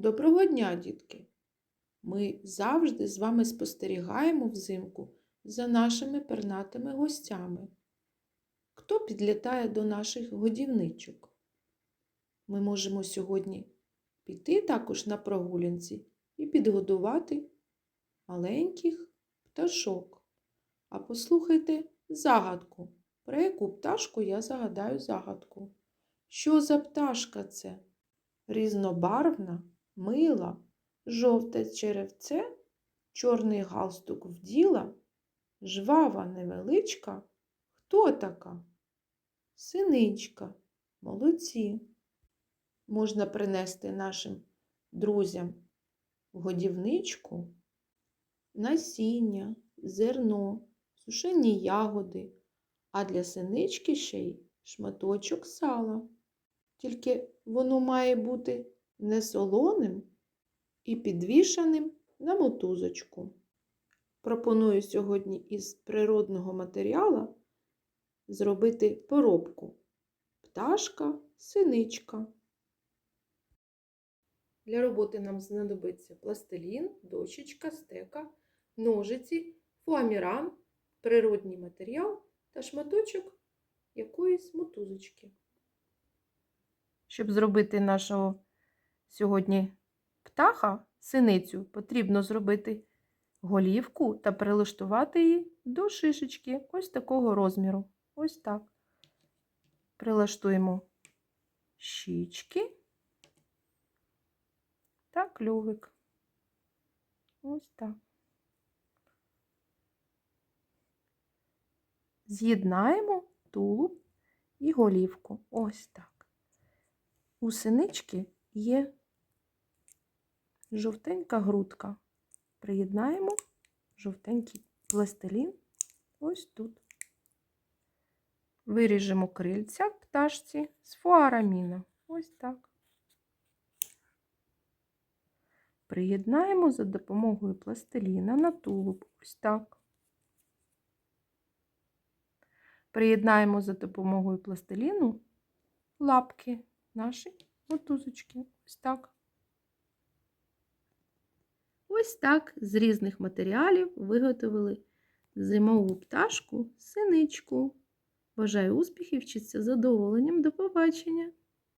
Доброго дня, дітки! Ми завжди з вами спостерігаємо взимку за нашими пернатими гостями. Хто підлітає до наших годівничок? Ми можемо сьогодні піти також на прогулянці і підгодувати маленьких пташок. А послухайте загадку, про яку пташку я загадаю загадку. Що за пташка це? Різнобарвна, мила, жовте черевце, чорний галстук вділа, жвава невеличка. Хто така? Синичка. Молодці. Можна принести нашим друзям в годівничку насіння, зерно, сушені ягоди, а для синички ще й шматочок сала. Тільки воно має бути не солоним і підвішаним на мотузочку. Пропоную сьогодні із природного матеріалу зробити поробку пташка, синичка. Для роботи нам знадобиться пластилін, дощечка, стека, ножиці, фоаміран, природній матеріал та шматочок якоїсь мотузочки. Щоб зробити нашого сьогодні птаха, синицю, потрібно зробити голівку та прилаштувати її до шишечки ось такого розміру. Ось так. Прилаштуємо щічки та клювик. Ось так. З'єднаємо тулуб і голівку. Ось так. У синички є жовтенька грудка. Приєднаємо жовтенький пластилін ось тут. Виріжемо крильця пташці з фуараміна. Ось так. Приєднаємо за допомогою пластиліна на тулуб. Ось так. Приєднаємо за допомогою пластиліну лапки наші мотузочки. Ось так. Ось так з різних матеріалів виготовили зимову пташку, синичку. Бажаю успіхів, вчиться задоволенням. До побачення!